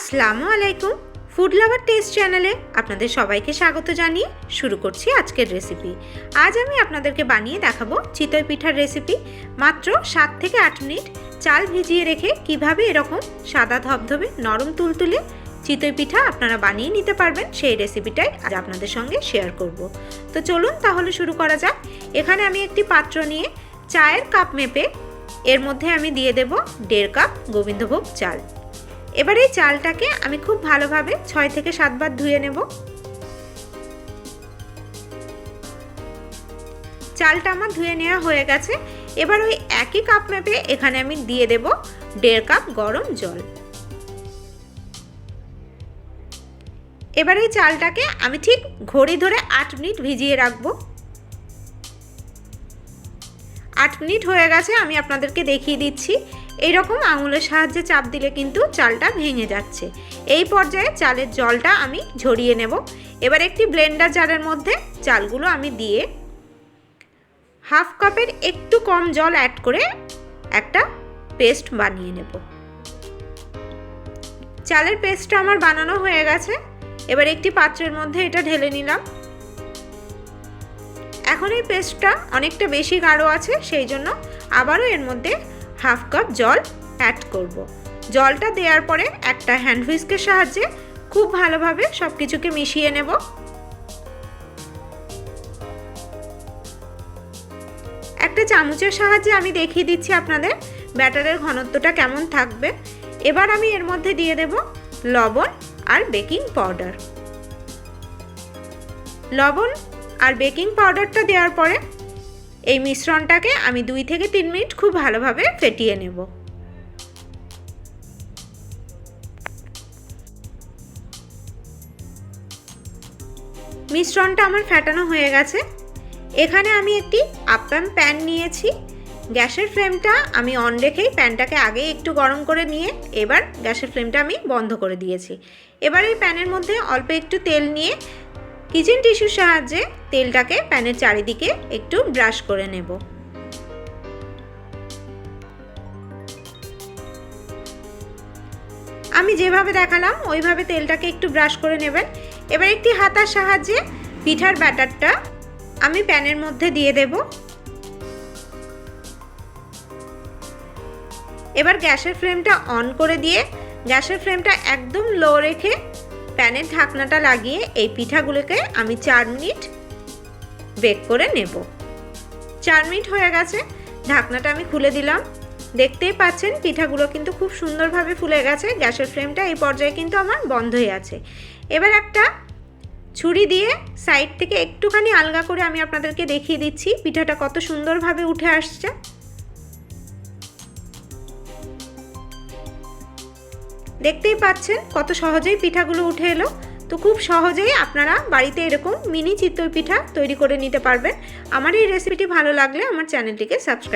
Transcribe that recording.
আসসালামু আলাইকুম। Food lover test চ্যানেলে আপনাদের সবাইকে স্বাগত জানিয়ে শুরু করছি আজকের রেসিপি আজ আমি আপনাদেরকে বানিয়ে দেখাবো চিতই পিঠার রেসিপি মাত্র সাত থেকে আট মিনিট চাল ভিজিয়ে রেখে কীভাবে এরকম সাদা ধবধবে, নরম তুলতুলে চিতই পিঠা আপনারা বানিয়ে নিতে পারবেন, সেই রেসিপিটাই আজ আপনাদের সঙ্গে শেয়ার করব। তো চলুন তাহলে শুরু করা যাক। এখানে আমি একটি পাত্র নিয়ে চায়ের কাপ মেপে এর মধ্যে আমি দিয়ে দেব দেড় কাপ গোবিন্দভোগ চাল। এবার এই চালটাকে আমি খুব ভালোভাবে ছয় থেকে সাতবার ধুয়ে নেব। চালটা আমার ধুয়ে নেওয়া হয়ে গেছে। এবার ওই একই কাপ মেপে এখানে আমি দিয়ে দেব দেড় কাপ গরম জল। এবার এই চালটাকে আমি ঠিক ঘড়ি ধরে আট মিনিট ভিজিয়ে রাখব। আট মিনিট হয়ে গেছে, আমি আপনাদেরকে দেখিয়ে দিচ্ছি। এইরকম আঙুলের সাহায্যে চাপ দিলে কিন্তু চালটা ভেঙে যাচ্ছে। এই পর্যায়ে চালের জলটা আমি ঝরিয়ে নেব। এবার একটি ব্লেন্ডার জারের মধ্যে চালগুলো আমি দিয়ে হাফ কাপের একটু কম জল অ্যাড করে একটা পেস্ট বানিয়ে নেব। চালের পেস্টটা আমার বানানো হয়ে গেছে। এবার একটি পাত্রের মধ্যে এটা ঢেলে নিলাম। এখন এই পেস্টটা অনেকটা বেশি গাঢ় আছে, সেই জন্য আবারও এর মধ্যে হাফ কাপ জল অ্যাড করব। জলটা দেওয়ার পরে একটা হ্যান্ড হুইস্কের সাহায্যে খুব ভালোভাবে সব কিছুকে মিশিয়ে নেব। একটা চামচের সাহায্যে আমি দেখিয়ে দিচ্ছি আপনাদের ব্যাটারের ঘনত্বটা কেমন থাকবে। এবার আমি এর মধ্যে দিয়ে দেব লবণ আর বেকিং পাউডার। লবণ আর বেকিং পাউডারটা দেওয়ার পরে এই মিশ্রণটাকে আমি দুই থেকে তিন মিনিট খুব ভালোভাবে ফেটিয়ে নেব। মিশ্রণটা আমার ফেটানো হয়ে গেছে। এখানে আমি একটি আপ্যাম প্যান নিয়েছি। গ্যাসের ফ্লেমটা আমি অন রেখেই প্যানটাকে আগে একটু গরম করে নিয়ে এবার গ্যাসের ফ্লেমটা আমি বন্ধ করে দিয়েছি। এবার এই প্যানের মধ্যে অল্প একটু তেল নিয়ে কিচেন টিস্যুর সাহায্যে তেলটাকে প্যানের চারিদিকে একটু ব্রাশ করে নেব। আমি যেভাবে দেখালাম, ওইভাবে তেলটাকে একটু ব্রাশ করে নেবেন। এবার একটি হাতার সাহায্যে পিঠার ব্যাটারটা আমি প্যানের মধ্যে দিয়ে দেব। এবার গ্যাসের ফ্লেমটা অন করে দিয়ে, গ্যাসের ফ্লেমটা একদম লো রেখে প্যানের ঢাকনাটা লাগিয়ে এই পিঠাগুলোকে আমি চার মিনিট বেক করে নেব। চার মিনিট হয়ে গেছে, ঢাকনাটা আমি খুলে দিলাম। দেখতেই পাচ্ছেন, পিঠাগুলো কিন্তু খুব সুন্দরভাবে ফুলে গেছে, গ্যাসের ফ্লেমটা এই পর্যায়ে কিন্তু আমার বন্ধই আছে। এবার একটা ছুরি দিয়ে সাইড থেকে একটুখানি আলগা করে আমি আপনাদেরকে দেখিয়ে দিচ্ছি, পিঠাটা কত সুন্দরভাবে উঠে আসছে। দেখতেই পাচ্ছেন কত সহজেই পিঠাগুলো উঠে এলো। তো খুব সহজেই আপনারা বাড়িতে এরকম মিনি চিতই পিঠা তৈরি করে নিতে পারবেন। আমার এই রেসিপিটি ভালো লাগলে আমার চ্যানেলটিকে সাবস্ক্রাইব